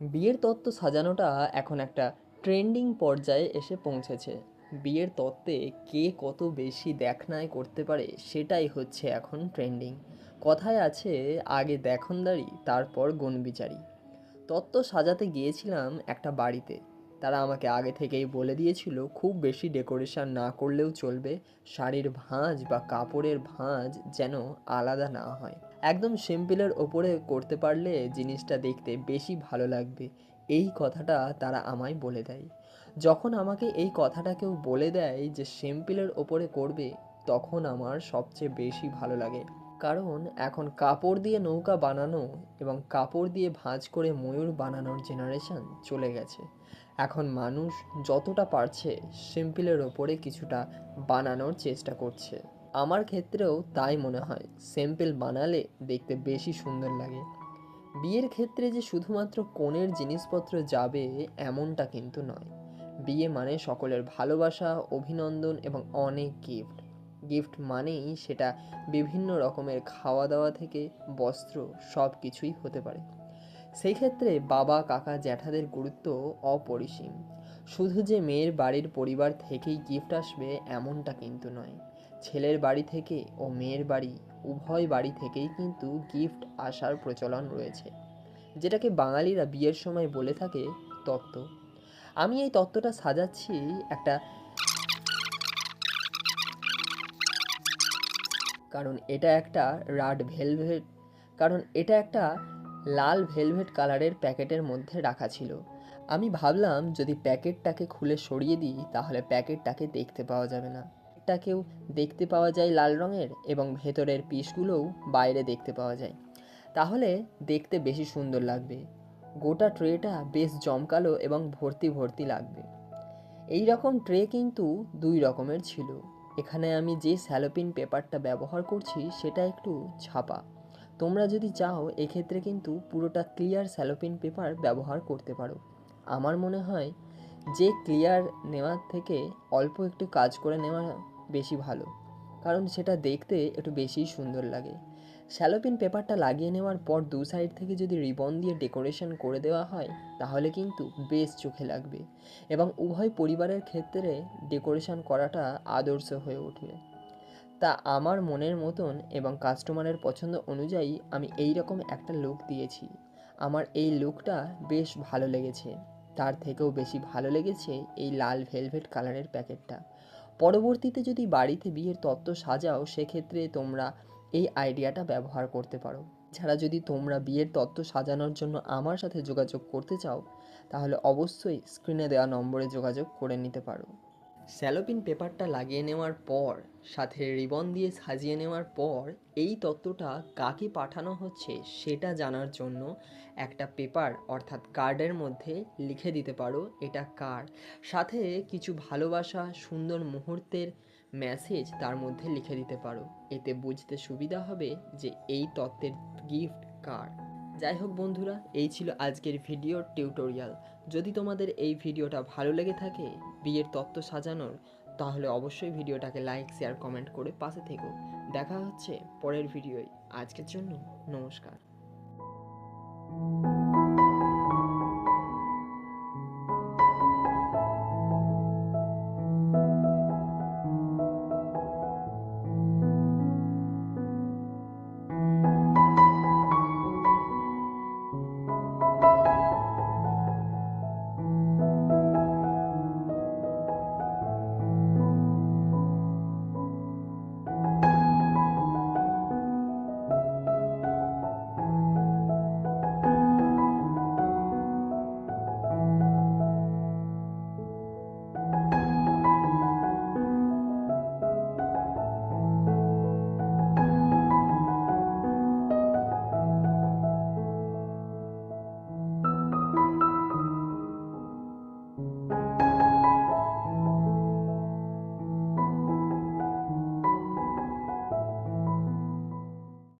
বিয়ের তত্ত্ব সাজানোটা এখন একটা ট্রেন্ডিং পর্যায়ে এসে পৌঁছেছে। বিয়ের তত্ত্বে কে কত বেশি দেখনায় করতে পারে সেটাই হচ্ছে এখন ট্রেন্ডিং। কথায় আছে, আগে দেখনদারি, তারপর গুণবিচারি। তত্ত্ব সাজাতে গিয়েছিলাম একটা বাড়িতে। তারা আমাকে আগে থেকেই বলে দিয়েছিল, খুব বেশি ডেকোরেশন না করলেও চলবে, শাড়ির ভাঁজ বা কাপড়ের ভাঁজ যেন আলাদা না হয়। একদম সিম্পলের ওপরে করতে পারলে জিনিসটা দেখতে বেশি ভালো লাগবে। এই কথাটা তারা আমায় বলে দেয়। যখন আমাকে এই কথাটা কেউ বলে দেয় যে সিম্পলের ওপরে করবে, তখন আমার সবচেয়ে বেশি ভালো লাগে। কারণ এখন কাপড় দিয়ে নৌকা বানানো এবং কাপড় দিয়ে ভাঁজ করে ময়ূর বানানোর জেনারেশান চলে গেছে। এখন মানুষ যতটা পারছে সিম্পলের ওপরে কিছুটা বানানোর চেষ্টা করছে। আমার ক্ষেত্রেও তাই মনে হয়। সিম্পল বানালে দেখতে বেশি সুন্দর লাগে। বিয়ের ক্ষেত্রে যে শুধুমাত্র কোণের জিনিসপত্র যাবে এমনটা কিন্তু নয়। বিয়ে মানে সকলের ভালোবাসা, অভিনন্দন এবং অনেক গিফট গিফট মানেই সেটা বিভিন্ন রকমের খাওয়া দাওয়া থেকে, বস্ত্র সব কিছুই হতে পারে। সেই ক্ষেত্রে বাবা, কাকা, জ্যাঠাদের গুরুত্ব অপরিসীম। শুধু যে মেয়ের বাড়ির পরিবার থেকেই গিফট আসবে এমনটা কিন্তু নয়। ছেলের বাড়ি থেকে ও মেয়ের বাড়ি, উভয় বাড়ি থেকেই কিন্তু গিফট আসার প্রচলন রয়েছে। যেটাকে বাঙালিরা বিয়ের সময় বলে থাকে তত্ত্ব। আমি এই তত্ত্বটা সাজাচ্ছি একটা কারণ এটা একটা রাড ভেলভেট, কারণ এটা একটা লাল ভেলভেট কালারের প্যাকেটের মধ্যে রাখা ছিল। আমি ভাবলাম যদি প্যাকেটটাকে খুলে সরিয়ে দিই, তাহলে প্যাকেটটাকে দেখতে পাওয়া যাবে না। প্যাকেটটাকেও দেখতে পাওয়া যায় লাল রঙের এবং ভেতরের পিসগুলোও বাইরে দেখতে পাওয়া যায়। তাহলে দেখতে বেশি সুন্দর লাগবে। গোটা ট্রেটা বেশ জমকালো এবং ভর্তি ভর্তি লাগবে। এই রকম ট্রে কিন্তু দুই রকমের ছিল। এখানে আমি যে স্যালোপিন পেপারটা ব্যবহার করছি সেটা একটু ছাপা। তোমরা যদি চাও, এক্ষেত্রে কিন্তু পুরোটা ক্লিয়ার স্যালোপিন পেপার ব্যবহার করতে পারো। আমার মনে হয় যে ক্লিয়ার নেওয়ার থেকে অল্প একটু কাজ করে নেওয়া বেশি ভালো। কারণ সেটা দেখতে একটু বেশি সুন্দর লাগে। স্যালোপিন পেপারটা লাগিয়ে নেওয়ার পর দু সাইড থেকে যদি রিবন দিয়ে ডেকোরেশন করে দেওয়া হয়, তাহলে কিন্তু বেশ চোখে লাগবে এবং উভয় পরিবারের ক্ষেত্রে ডেকোরেশন করাটা আদর্শ হয়ে উঠবে তা আমার মনের মতন এবং কাস্টমারের পছন্দ অনুযায়ী আমি এই রকম একটা লুক দিয়েছি। আমার এই লুকটা বেশ ভালো লেগেছে। তার থেকেও বেশি ভালো লেগেছে এই লাল ভেলভেট কালারের প্যাকেটটা। পরবর্তীতে যদি বাড়িতে বিয়ের তত্ত্ব সাজাও, সেক্ষেত্রে তোমরা এই আইডিয়াটা ব্যবহার করতে পারো। ছাড়া যদি তোমরা বিয়ের তত্ত্ব সাজানোর জন্য আমার সাথে যোগাযোগ করতে চাও, তাহলে অবশ্যই স্ক্রিনে দেওয়া নম্বরে যোগাযোগ করে নিতে পারো। স্যালোপিন পেপারটা লাগিয়ে নেওয়ার পর, সাথে রিবন দিয়ে সাজিয়ে নেওয়ার পর, এই তত্ত্বটা কাকে পাঠানো হচ্ছে সেটা জানার জন্য একটা পেপার, অর্থাৎ কার্ডের মধ্যে লিখে দিতে পারো এটা কার। সাথে কিছু ভালোবাসা, সুন্দর মুহূর্তের মেসেজ তার মধ্যে লিখে দিতে পারো। এতে বুঝতে সুবিধা হবে যে এই তত্ত্বের গিফট কার। যাই হোক বন্ধুরা, এই ছিল আজকের ভিডিও টিউটোরিয়াল যদি তোমাদের এই ভিডিওটা ভালো লেগে থাকে, বিয়ের তত্ত্ব সাজানোর, তাহলে অবশ্যই ভিডিওটাকে লাইক শেয়ার কমেন্ট করে পাশে থেকো। দেখা হচ্ছে পরের ভিডিওয় আজকের জন্য নমস্কার। Thank you.